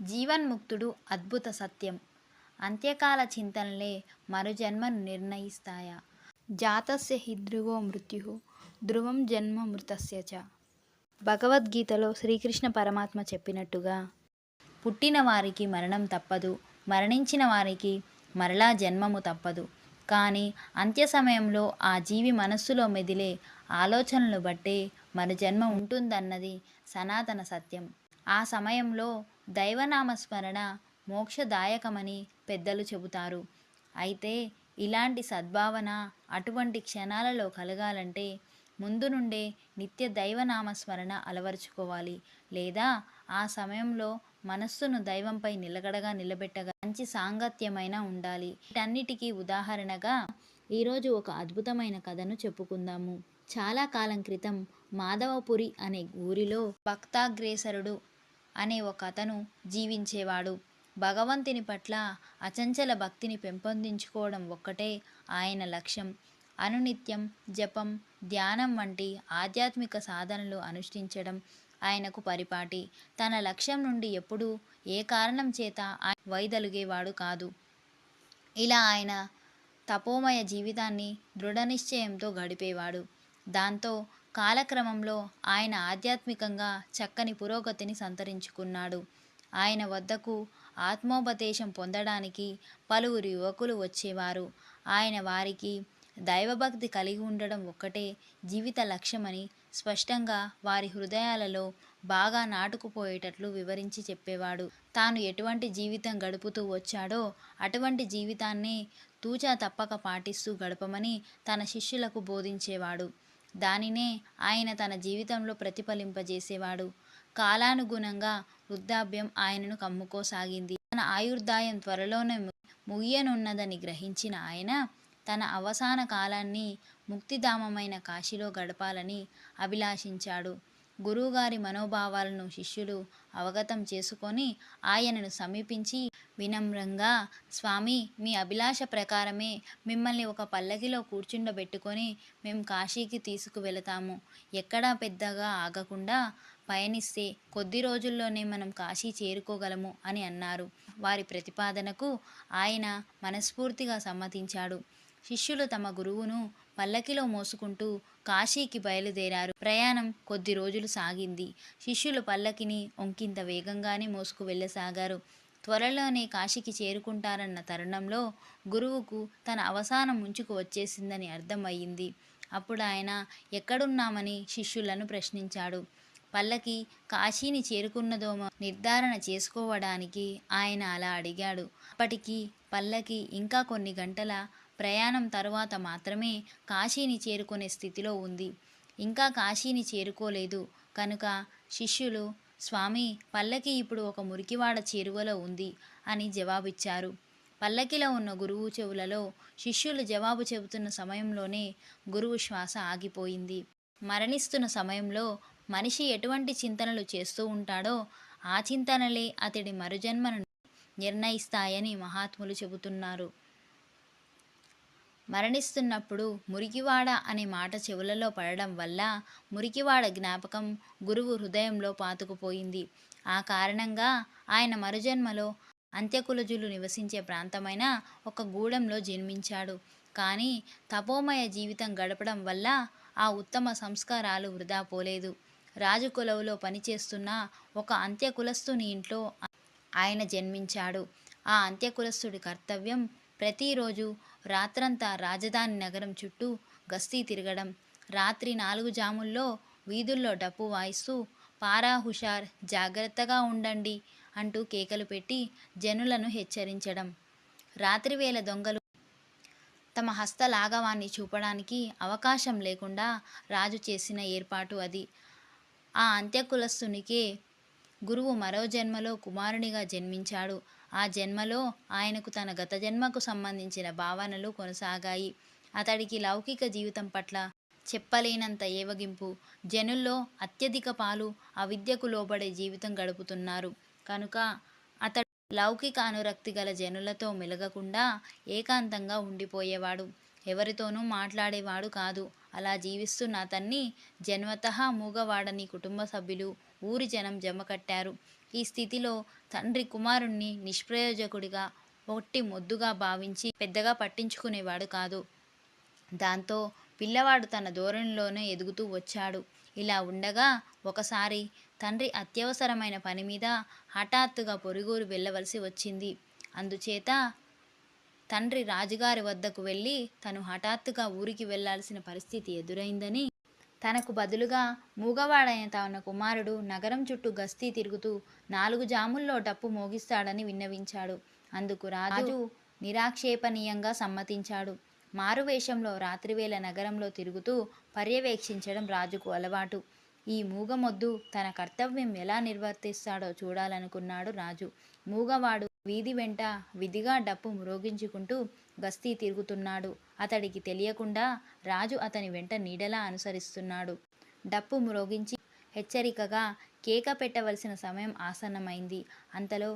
జీవన్ముక్తుడు అద్భుత సత్యం. అంత్యకాల చింతనలే మరుజన్మను నిర్ణయిస్తాయా? జాతస్య హి ధ్రువో మృత్యు ధ్రువం జన్మ మృతస్య చ. భగవద్గీతలో శ్రీకృష్ణ పరమాత్మ చెప్పినట్టుగా పుట్టిన వారికి మరణం తప్పదు మరణించిన వారికి మరలా జన్మము తప్పదు. కానీ అంత్య సమయంలో ఆ జీవి మనస్సులో మెదిలే ఆలోచనలు బట్టే మన జన్మ ఉంటుందన్నది సనాతన సత్యం. ఆ సమయంలో దైవనామస్మరణ మోక్షదాయకమని పెద్దలు చెబుతారు. అయితే ఇలాంటి సద్భావన అటువంటి క్షణాలలో కలగాలంటే ముందు నుండే నిత్య దైవనామస్మరణ అలవరుచుకోవాలి. లేదా ఆ సమయంలో మనస్సును దైవంపై నిలకడగా నిలబెట్టగా మంచి సాంగత్యమైన ఉండాలి. వీటన్నిటికీ ఉదాహరణగా ఈరోజు ఒక అద్భుతమైన కథను చెప్పుకుందాము. చాలా కాలం క్రితం మాధవపురి అనే ఊరిలో భక్తాగ్రేసరుడు అనే ఒక అతను జీవించేవాడు. భగవంతుని పట్ల అచంచల భక్తిని పెంపొందించుకోవడం ఒక్కటే ఆయన లక్ష్యం. అనునిత్యం జపం ధ్యానం వంటి ఆధ్యాత్మిక సాధనలు అనుష్ఠించడం ఆయనకు పరిపాటి. తన లక్ష్యం నుండి ఎప్పుడూ ఏ కారణం చేత ఆయన వైదొలిగేవాడు కాదు. ఇలా ఆయన తపోమయ జీవితాన్ని దృఢనిశ్చయంతో గడిపేవాడు. దాంతో కాలక్రమంలో ఆయన ఆధ్యాత్మికంగా చక్కని పురోగతిని సంతరించుకున్నాడు. ఆయన వద్దకు ఆత్మోపదేశం పొందడానికి పలువురు యువకులు వచ్చేవారు. ఆయన వారికి దైవభక్తి కలిగి ఉండడం ఒక్కటే జీవిత లక్ష్యమని స్పష్టంగా వారి హృదయాలలో బాగా నాటుకుపోయేటట్లు వివరించి చెప్పేవాడు. తాను ఎటువంటి జీవితం గడుపుతూ వచ్చాడో అటువంటి జీవితాన్ని తూచా తప్పక పాటిస్తూ గడపమని తన శిష్యులకు బోధించేవాడు. దానినే ఆయన తన జీవితంలో ప్రతిఫలింపజేసేవాడు. కాలానుగుణంగా వృద్ధాప్యం ఆయనను కమ్ముకోసాగింది. తన ఆయుర్దాయం త్వరలోనే ముగియనున్నదని గ్రహించిన ఆయన తన అవసాన కాలాన్ని ముక్తిధామమైన కాశీలో గడపాలని అభిలాషించాడు. గురువుగారి మనోభావాలను శిష్యులు అవగతం చేసుకొని ఆయనను సమీపించి వినమ్రంగా స్వామి మీ అభిలాష ప్రకారమే మిమ్మల్ని ఒక పల్లకిలో కూర్చుండబెట్టుకొని మేము కాశీకి తీసుకువెళతాము. ఎక్కడా పెద్దగా ఆగకుండా పయనిస్తే కొద్ది రోజుల్లోనే మనం కాశీ చేరుకోగలము అని అన్నారు. వారి ప్రతిపాదనకు ఆయన మనస్ఫూర్తిగా సమ్మతించాడు. శిష్యులు తమ గురువును పల్లకిలో మోసుకుంటూ కాశీకి బయలుదేరారు. ప్రయాణం కొద్ది రోజులు సాగింది. శిష్యులు పల్లకిని ఒంకింత వేగంగానే మోసుకు వెళ్ళసాగారు. త్వరలోనే కాశీకి చేరుకుంటారన్న తరుణంలో గురువుకు తన అవసానం ముంచుకు వచ్చేసిందని అర్థమయ్యింది. అప్పుడు ఆయన ఎక్కడున్నామని? శిష్యులను ప్రశ్నించాడు. పల్లకి కాశీని చేరుకున్నదోమో నిర్ధారణ చేసుకోవడానికి? ఆయన అలా అడిగాడు. అప్పటికి పల్లకి ఇంకా కొన్ని గంటల ప్రయాణం తరువాత మాత్రమే కాశీని చేరుకునే స్థితిలో ఉంది. ఇంకా కాశీని చేరుకోలేదు. కనుక శిష్యులు స్వామి పల్లకి ఇప్పుడు ఒక మురికివాడ చేరువలో ఉంది అని జవాబిచ్చారు. పల్లకిలో ఉన్న గురువు చెవులలో శిష్యులు జవాబు చెబుతున్న సమయంలోనే గురువు శ్వాస ఆగిపోయింది. మరణిస్తున్న సమయంలో మనిషి ఎటువంటి చింతనలు చేస్తూ ఉంటాడో ఆ చింతనలే అతడి మరుజన్మను నిర్ణయిస్తాయని మహాత్ములు చెబుతున్నారు. మరణిస్తున్నప్పుడు మురికివాడ అనే మాట చెవులలో పడడం వల్ల మురికివాడ జ్ఞాపకం గురువు హృదయంలో పాతుకుపోయింది. ఆ కారణంగా ఆయన మరుజన్మలో అంత్యకులజులు నివసించే ప్రాంతమైన ఒక గూడెంలో జన్మించాడు. కానీ తపోమయ జీవితం గడపడం వల్ల ఆ ఉత్తమ సంస్కారాలు వృధా పోలేదు. రాజు కొలువులో పనిచేస్తున్న ఒక అంత్యకులస్తుని ఇంట్లో ఆయన జన్మించాడు. ఆ అంత్యకులస్తుడి కర్తవ్యం ప్రతిరోజు రాత్రంతా రాజధాని నగరం చుట్టూ గస్తీ తిరగడం రాత్రి నాలుగు జాముల్లో వీధుల్లో డప్పు వాయిస్తూ పారా హుషార్ జాగ్రత్తగా ఉండండి అంటూ కేకలు పెట్టి జనులను హెచ్చరించడం. రాత్రివేళ దొంగలు తమ హస్తలాఘవాన్ని చూపడానికి అవకాశం లేకుండా రాజు చేసిన ఏర్పాటు అది. ఆ అంత్యకులస్తునికే గురువు మరో జన్మలో కుమారునిగా జన్మించాడు. ఆ జన్మలో ఆయనకు తన గత జన్మకు సంబంధించిన భావనలు కొనసాగాయి. అతడికి లౌకిక జీవితం పట్ల చెప్పలేనంత ఏవగింపు జనుల్లో అత్యధిక పాలు అవిద్యకు లోబడే జీవితం గడుపుతున్నారు. కనుక అతడు లౌకిక అనురక్తి గల జనులతో మెలగకుండా ఏకాంతంగా ఉండిపోయేవాడు. ఎవరితోనూ మాట్లాడేవాడు కాదు. అలా జీవిస్తున్న అతన్ని జన్మతః మూగవాడని కుటుంబ సభ్యులు ఊరి జనం జమ కట్టారు. ఈ స్థితిలో తండ్రి కుమారుణ్ణి నిష్ప్రయోజకుడిగా ఒట్టి మొద్దుగా భావించి పెద్దగా పట్టించుకునేవాడు కాదు. దాంతో పిల్లవాడు తన ధోరణిలోనే ఎదుగుతూ వచ్చాడు. ఇలా ఉండగా ఒకసారి తండ్రి అత్యవసరమైన పని మీద హఠాత్తుగా పొరుగురు వెళ్ళవలసి వచ్చింది. అందుచేత తండ్రి రాజుగారి వద్దకు వెళ్ళి తను హఠాత్తుగా ఊరికి వెళ్ళాల్సిన పరిస్థితి ఎదురైందని తనకు బదులుగా మూగవాడైన తన కుమారుడు నగరం చుట్టూ గస్తీ తిరుగుతూ నాలుగు జాముల్లో డప్పు మోగిస్తాడని విన్నవించాడు. అందుకు రాజు నిరాక్షేపణీయంగా సమ్మతించాడు. మారువేషంలో రాత్రివేళ నగరంలో తిరుగుతూ పర్యవేక్షించడం రాజుకు అలవాటు. ఈ మూగమొద్దు తన కర్తవ్యం ఎలా నిర్వర్తిస్తాడో చూడాలనుకున్నాడు రాజు. మూగవాడు వీధి వెంట విధిగా డప్పు మ్రోగించుకుంటూ గస్తీ తిరుగుతున్నాడు. అతడికి తెలియకుండా రాజు అతని వెంట నీడలా అనుసరిస్తున్నాడు. డప్పు మ్రోగించి హెచ్చరికగా కేక పెట్టవలసిన సమయం ఆసన్నమైంది. అంతలో